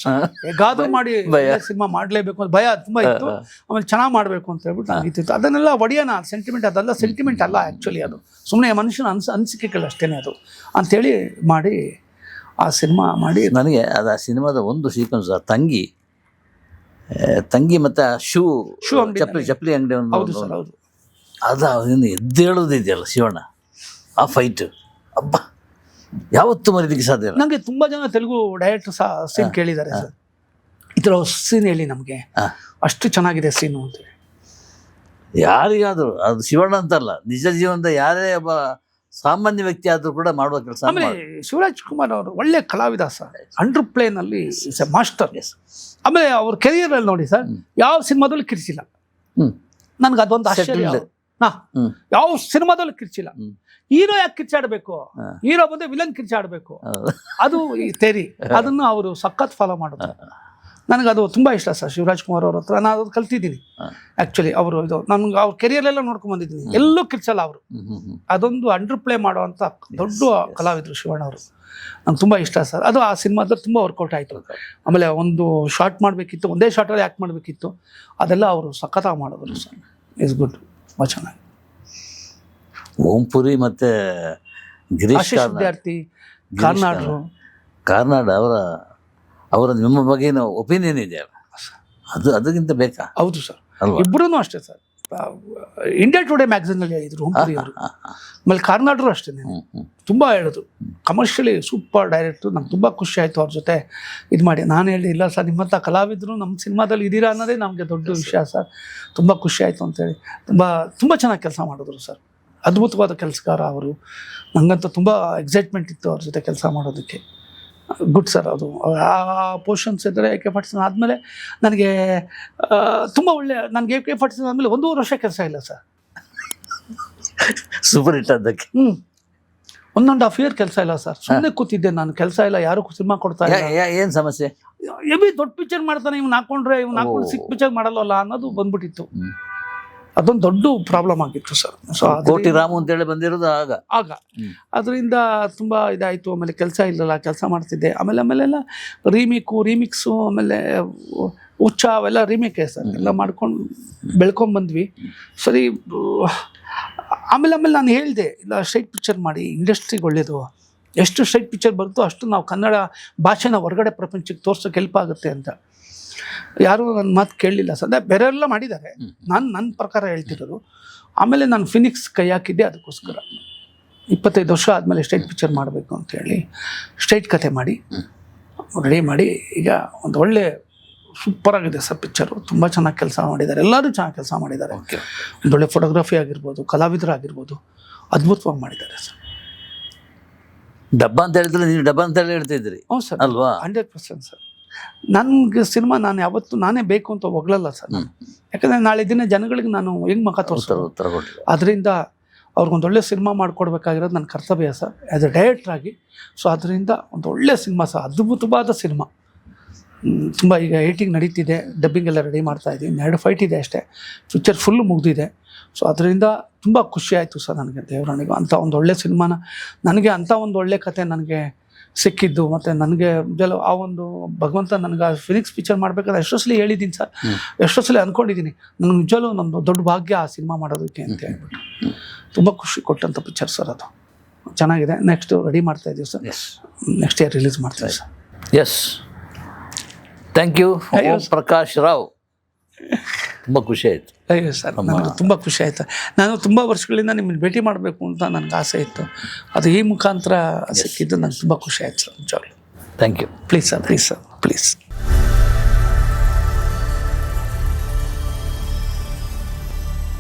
Speaker 1: ಗಾದು. ಮಾಡಿ
Speaker 3: ಭಯ.
Speaker 1: ಸಿನಿಮಾ ಮಾಡಲೇಬೇಕು ಅಂತ ಭಯ ತುಂಬ ಇತ್ತು. ಆಮೇಲೆ ಚೆನ್ನಾಗಿ ಮಾಡಬೇಕು ಅಂತ ಹೇಳ್ಬಿಟ್ಟು ನನಗೆ ಇತ್ತು. ಅದನ್ನೆಲ್ಲ ಒಡೆಯೋಣ ಸೆಂಟಿಮೆಂಟ್ ಅದೆಲ್ಲ ಸೆಂಟಿಮೆಂಟ್ ಅಲ್ಲ ಆ್ಯಕ್ಚುಲಿ ಅದು. ಸುಮ್ಮನೆ ಮನುಷ್ಯನ ಅನ್ಸ ಅನಿಸಿಕೆಗಳು ಅಷ್ಟೇ ಅದು. ಅಂಥೇಳಿ ಮಾಡಿ ಆ ಸಿನಿಮಾ ಮಾಡಿ
Speaker 3: ನನಗೆ ಅದು ಆ ಸಿನಿಮಾದ ಒಂದು ಸೀಕ್ವೆನ್ಸ್ ಆ ತಂಗಿ. ತಂಗಿ ಮತ್ತು ಆ ಶೂ
Speaker 1: ಶೂ ಅಂಗಡಿ
Speaker 3: ಚಪ್ಪಲಿ ಚಪ್ಪಲಿ ಅಂಗಡಿ ಒಂದು
Speaker 1: ಹೌದು ಸರ್ ಹೌದು.
Speaker 3: ಅದು ಅವನು ಎದ್ದೇಳೋದಿದೆಯಲ್ಲ ಶಿವಣ್ಣ. ಆ ಫೈಟು ಅಬ್ಬಾ. ಯಾವತ್ತೂ ಮರೀಲಿಕ್ಕೆ ಸಾಧ್ಯ ಇಲ್ಲ.
Speaker 1: ನನಗೆ ತುಂಬ ಜನ ತೆಲುಗು ಡೈರೆಕ್ಟರ್ ಸಹ ಸೀನ್ ಕೇಳಿದ್ದಾರೆ ಸರ್. ಈ ಥರ ಸೀನ್ ಹೇಳಿ ನಮಗೆ. ಅಷ್ಟು ಚೆನ್ನಾಗಿದೆ ಸೀನು ಅಂತ
Speaker 3: ಯಾರಿಗಾದರೂ ಅದು ಶಿವಣ್ಣ ಅಂತಲ್ಲ ನಿಜ ಜೀವನದ ಯಾರೇ ಒಬ್ಬ ಸಾಮಾನ್ಯ ವ್ಯಕ್ತಿ ಆದ್ರೂ ಕೂಡ ಮಾಡುವ ಕೆಲಸ
Speaker 1: ಆಮೇಲೆ ಶಿವರಾಜ್ ಕುಮಾರ್ ಅವರು ಒಳ್ಳೆ ಕಲಾವಿದ ಸರ್. ಅಂಡರ್ ಪ್ಲೇನಲ್ಲಿ ಇಸ್ ಎ ಮಾಸ್ಟರ್ ಆಮೇಲೆ ಅವ್ರ ಕೆರಿಯರಲ್ಲಿ ನೋಡಿ ಸರ್ ಯಾವ ಸಿನಿಮಾದಲ್ಲೂ
Speaker 3: ಕಿರಿಸಿಲ್ಲ.
Speaker 1: ನನ್ಗೆ ಅದೊಂದು ಆಶ್ಚರ್ಯ. ಯಾವ ಸಿನಿಮಾದಲ್ಲೂ ಕಿರ್ಚಿಲ್ಲ. ಹೀರೋ ಯಾಕೆ ಕಿರ್ಚಾಡ್ಬೇಕು? ಹೀರೋ ಬಂದ್ರೆ ವಿಲನ್ ಕಿರ್ಚಾಡ್ಬೇಕು. ಅದು ಈ ತೆರಿ. *laughs* ಅದನ್ನು ಅವರು ಸಖತ್ ಫಾಲೋ ಮಾಡೋದು. ನನಗೆ ಅದು ತುಂಬ ಇಷ್ಟ ಸರ್ ಶಿವರಾಜ್ ಕುಮಾರ್ ಅವ್ರ ಹತ್ರ. ನಾನು ಅದು ಕಲ್ತಿದ್ದೀನಿ.
Speaker 3: ಆಕ್ಚುಲಿ
Speaker 1: ಆ್ಯಕ್ಚುಲಿ ಅವರು ಇದು ನನ್ಗೆ ಅವ್ರ ಕೆರಿಯರ್ಲೆಲ್ಲ ನೋಡ್ಕೊಂಡ್ ಬಂದಿದ್ದೀನಿ. ಎಲ್ಲೂ ಕಿರ್ಚಲ್ಲ ಅವರು. ಅದೊಂದು ಅಂಡರ್ ಪ್ಲೇ ಮಾಡುವಂಥ ದೊಡ್ಡ ಕಲಾವಿದರು ಶಿವಣ್ಣ ಅವರು. ನಂಗೆ ತುಂಬ ಇಷ್ಟ ಸರ್. ಅದು ಆ ಸಿನಿಮಾದಲ್ಲಿ ತುಂಬ ವರ್ಕೌಟ್ ಆಯ್ತು. ಆಮೇಲೆ ಒಂದು ಶಾರ್ಟ್ ಮಾಡಬೇಕಿತ್ತು ಒಂದೇ ಶಾರ್ಟಲ್ಲಿ ಆ್ಯಕ್ಟ್ ಮಾಡಬೇಕಿತ್ತು. ಅದೆಲ್ಲ ಅವರು ಸಖತ್ತಾಗಿ ಮಾಡಿದ್ರು ಸರ್. ಇಸ್ ಗುಡ್ ತುಂಬ ಚೆನ್ನಾಗಿ.
Speaker 3: ಓಂಪುರಿ ಮತ್ತೆ ಗಿರೀಶ್
Speaker 1: ವಿದ್ಯಾರ್ಥಿ ಕಾರ್ನಾಡ್ರು.
Speaker 3: ಕಾರ್ನಾಡ್. ಅವರ ಅವರ ನಿಮ್ಮ ಬಗೆಗಿನ ಒಪಿನಿಯನ್ ಇದೆ ಅದು ಅದಕ್ಕಿಂತ ಬೇಕಾ?
Speaker 1: ಹೌದು ಸರ್. ಇಬ್ಬರೂ ಅಷ್ಟೇ ಸರ್. ಇಂಡಿಯಾ ಟುಡೇ ಮ್ಯಾಗಝಿನಲ್ಲಿ ಹೇಳಿದ್ರು ಹುಂಪುರಿ ಅವರು. ಆಮೇಲೆ ಕಾರ್ನಾಡ್ರು ಅಷ್ಟೇ. ತುಂಬ ಹೇಳಿದ್ರು. ಕಮರ್ಷಿಯಲಿ ಸೂಪರ್ ಡೈರೆಕ್ಟ್ರು ನಂಗೆ ತುಂಬ ಖುಷಿ ಆಯಿತು ಅವ್ರ ಜೊತೆ ಇದು ಮಾಡಿ. ನಾನು ಹೇಳಿ ಇಲ್ಲ ಸರ್ ನಿಮ್ಮಂಥ ಕಲಾವಿದರು ನಮ್ಮ ಸಿನಿಮಾದಲ್ಲಿ ಇದ್ದೀರಾ ಅನ್ನೋದೇ ನಮಗೆ ದೊಡ್ಡ ವಿಷಯ ಸರ್. ತುಂಬ ಖುಷಿ ಆಯಿತು ಅಂತೇಳಿ ತುಂಬ ತುಂಬ ಚೆನ್ನಾಗಿ ಕೆಲಸ ಮಾಡಿದ್ರು ಸರ್. ಅದ್ಭುತವಾದ ಕೆಲಸಗಾರ ಅವರು. ನನಗಂತೂ ತುಂಬ ಎಕ್ಸೈಟ್ಮೆಂಟ್ ಇತ್ತು ಅವ್ರ ಜೊತೆ ಕೆಲಸ ಮಾಡೋದಕ್ಕೆ. ಗುಡ್ ಸರ್ ಅದು ಆ ಪೋರ್ಷನ್ಸ್ ಇದ್ದರೆ ಎ ಕೆ ಫಾರ್ಟಿ ಆದಮೇಲೆ ನನಗೆ ತುಂಬ ಒಳ್ಳೆ ನನಗೆ ಎ ಕೆ ಫಾರ್ಟಿ ಆದಮೇಲೆ ಒಂದೂವರೆ ವರ್ಷ ಕೆಲಸ ಇಲ್ಲ ಸರ್
Speaker 3: ಸೂಪರ್ ಹಿಟ್ ಅದಕ್ಕೆ
Speaker 1: ಹ್ಞೂ ಒನ್ ಆ್ಯಂಡ್ ಹಾಫ್ ಇಯರ್ ಕೆಲಸ ಇಲ್ಲ ಸರ್ ಸುಮ್ಮನೆ ಕೂತಿದ್ದೆ ನಾನು. ಕೆಲಸ ಇಲ್ಲ ಯಾರು ಸಿನಿಮಾ ಕೊಡ್ತಾ ಇಲ್ಲ.
Speaker 3: ಏನು ಸಮಸ್ಯೆ?
Speaker 1: ಎಬಿ ದೊಡ್ಡ ಪಿಕ್ಚರ್ ಮಾಡ್ತಾನೆ ಇವ್ನು ಹಾಕೊಂಡ್ರೆ ಇವ್ನು ಹಾಕೊಂಡು
Speaker 3: ಸಿಕ್ಕ
Speaker 1: ಸಿಕ್ ಪಿಕ್ಚರ್ ಮಾಡಲ್ಲ ಅನ್ನೋದು ಬಂದ್ಬಿಟ್ಟಿತ್ತು. ಅದೊಂದು ದೊಡ್ಡ ಪ್ರಾಬ್ಲಮ್ ಆಗಿತ್ತು ಸರ್ ಸೊ
Speaker 3: ಕೋಟಿ ರಾಮು ಅಂತೇಳಿ ಬಂದಿರೋದು ಆಗ.
Speaker 1: ಆಗ. ಅದರಿಂದ ತುಂಬ ಇದಾಯಿತು ಆಮೇಲೆ ಕೆಲಸ ಇಲ್ಲಲ್ಲ ಕೆಲಸ ಮಾಡ್ತಿದ್ದೆ. ಆಮೇಲೆ ಆಮೇಲೆಲ್ಲ ರೀಮಿಕು ರೀಮಿಕ್ಸು ಆಮೇಲೆ ಹುಚ್ಚ ಅವೆಲ್ಲ ರೀಮಿಕೆ ಸರ್ ಎಲ್ಲ ಮಾಡ್ಕೊಂಡು ಬೆಳ್ಕೊಂಡು ಬಂದ್ವಿ. ಸರಿ ಆಮೇಲೆ ಆಮೇಲೆ ನಾನು ಹೇಳಿದೆ ಇಲ್ಲ ಸ್ಟ್ರೈಟ್ ಪಿಕ್ಚರ್ ಮಾಡಿ ಇಂಡಸ್ಟ್ರಿಗೆ ಒಳ್ಳೇದು. ಎಷ್ಟು ಸ್ಟ್ರೈಟ್ ಪಿಕ್ಚರ್ ಬರುತ್ತೋ ಅಷ್ಟು ನಾವು ಕನ್ನಡ ಭಾಷೆನ ಹೊರಗಡೆ ಪ್ರಪಂಚಕ್ಕೆ ತೋರ್ಸೋಕೆ ಹೆಲ್ಪ್ ಆಗುತ್ತೆ ಅಂತ. ಯಾರೂ ನನ್ನ ಮಾತು ಕೇಳಲಿಲ್ಲ. ಸದ್ಯ ಬೇರೆಲ್ಲ ಮಾಡಿದ್ದಾರೆ. ನಾನು ನನ್ನ ಪ್ರಕಾರ ಹೇಳ್ತಿರೋದು ಆಮೇಲೆ ನಾನು ಫಿನಿಕ್ಸ್ ಕೈ ಹಾಕಿದ್ದೆ ಅದಕ್ಕೋಸ್ಕರ. ಇಪ್ಪತ್ತೈದು ವರ್ಷ ಆದಮೇಲೆ ಸ್ಟೇಟ್ ಪಿಕ್ಚರ್ ಮಾಡಬೇಕು ಅಂತೇಳಿ ಸ್ಟೇಟ್ ಕತೆ ಮಾಡಿ ರೆಡಿ ಮಾಡಿ ಈಗ ಒಂದು ಒಳ್ಳೆ ಸೂಪರ್ ಆಗಿದೆ ಸರ್ ಪಿಕ್ಚರು ತುಂಬ ಚೆನ್ನಾಗಿ ಕೆಲಸ ಮಾಡಿದ್ದಾರೆ. ಎಲ್ಲರೂ ಚೆನ್ನಾಗಿ ಕೆಲಸ ಮಾಡಿದ್ದಾರೆ. ಒಂದೊಳ್ಳೆ ಫೋಟೋಗ್ರಫಿ ಆಗಿರ್ಬೋದು ಕಲಾವಿದರಾಗಿರ್ಬೋದು ಅದ್ಭುತವಾಗಿ ಮಾಡಿದ್ದಾರೆ ಸರ್.
Speaker 3: ಡಬ್ಬ ಅಂತ ಹೇಳಿದ್ರೆ ನೀವು ಡಬ್ಬ ಅಂತ ಹೇಳಿ ಹೇಳ್ತಿದ್ರಿ.
Speaker 1: ಹ್ಞೂ ಸರ್.
Speaker 3: ಅಲ್ವಾ?
Speaker 1: Hundred percent sir. ನನಗೆ ಸಿನಿಮಾ ನಾನು ಯಾವತ್ತೂ ನಾನೇ ಬೇಕು ಅಂತ ಹೋಗ್ಲಲ್ಲ ಸರ್. ಯಾಕಂದ್ರೆ ಯಾಕಂದರೆ ನಾಳೆ ದಿನ ಜನಗಳಿಗೆ ನಾನು ಹೆಂಗೆ ಮುಖ
Speaker 3: ತೋರಿಸ್ತಾರೆ
Speaker 1: ಅದರಿಂದ
Speaker 3: ಉತ್ತರ
Speaker 1: ಅದರಿಂದ ಅವ್ರಿಗೊಂದು ಒಳ್ಳೆ ಸಿನಿಮಾ ಮಾಡಿಕೊಡ್ಬೇಕಾಗಿರೋದು ನನ್ನ ಕರ್ತವ್ಯ ಸರ್. ಆ್ಯಸ್ ಎ ಡೈರೆಕ್ಟ್ರ್ ಆಗಿ. ಸೊ ಅದರಿಂದ ಒಂದು ಒಳ್ಳೆ ಸಿನಿಮಾ ಸರ್. ಅದ್ಭುತವಾದ ಸಿನಿಮಾ. ತುಂಬ ಈಗ ಏಟಿಂಗ್ ನಡೀತಿದೆ ಡಬ್ಬಿಂಗ್ ಎಲ್ಲ ರೆಡಿ ಮಾಡ್ತಾ ಇದ್ದೀನಿ ಎರಡು ಫೈಟ್ ಇದೆ ಅಷ್ಟೇ. ಪಿಕ್ಚರ್ ಫುಲ್ ಮುಗಿದಿದೆ. ಸೊ ಅದರಿಂದ ತುಂಬ ಖುಷಿ ಆಯಿತು ಸರ್ ನನಗೆ ದೇವರಾಣಿಗೂ. ಅಂಥ ಒಂದು ಒಳ್ಳೆ ಸಿನಿಮಾನ ನನಗೆ ಅಂಥ ಒಂದು ಒಳ್ಳೆ ಕತೆ ನನಗೆ ಸಿಕ್ಕಿದ್ದು ಮತ್ತು ನನಗೆ ಜಲ ಆ ಒಂದು ಭಗವಂತ ನನಗೆ ಆ ಫಿನಿಕ್ಸ್ ಪಿಕ್ಚರ್ ಮಾಡಬೇಕಾದ್ರೆ ಎಷ್ಟೋ ಸಲ ಹೇಳಿದ್ದೀನಿ ಸರ್. ಎಷ್ಟೋ ಸಲ ಅಂದ್ಕೊಂಡಿದ್ದೀನಿ ನನಗೆ ನಿಜಲೂ ನಮ್ಮದು ದೊಡ್ಡ ಭಾಗ್ಯ ಆ ಸಿನಿಮಾ ಮಾಡೋದಕ್ಕೆ ಅಂತ ಹೇಳ್ಬಿಟ್ಟು. ತುಂಬ ಖುಷಿ ಕೊಟ್ಟಂಥ ಪಿಕ್ಚರ್ ಸರ್ ಅದು. ಚೆನ್ನಾಗಿದೆ. ನೆಕ್ಸ್ಟು ರೆಡಿ ಮಾಡ್ತಾ ಇದ್ದೀವಿ sir.
Speaker 3: Yes
Speaker 1: next year release ಮಾಡ್ತೀವಿ ಸರ್.
Speaker 3: ಎಸ್ ಥ್ಯಾಂಕ್ ಯು
Speaker 1: ಅಯ್ಯೋ
Speaker 3: ಪ್ರಕಾಶ್ ರಾವ್. ತುಂಬ ಖುಷಿ ಆಯಿತು.
Speaker 1: ಅಯ್ಯೋ ಸರ್ ನನಗೆ ತುಂಬ ಖುಷಿ ಆಯಿತು. ನಾನು ತುಂಬ ವರ್ಷಗಳಿಂದ ನಿಮ್ಮನ್ನು ಭೇಟಿ ಮಾಡಬೇಕು ಅಂತ ನನಗೆ ಆಸೆ ಇತ್ತು. ಅದು ಈ ಮುಖಾಂತರ ಸಿಕ್ಕಿದ್ದು ನನಗೆ ತುಂಬ ಖುಷಿ ಆಯಿತು ಸರ್ ನಿಜವಾಗ್ಲೂ
Speaker 3: thank you
Speaker 1: please sir please sir please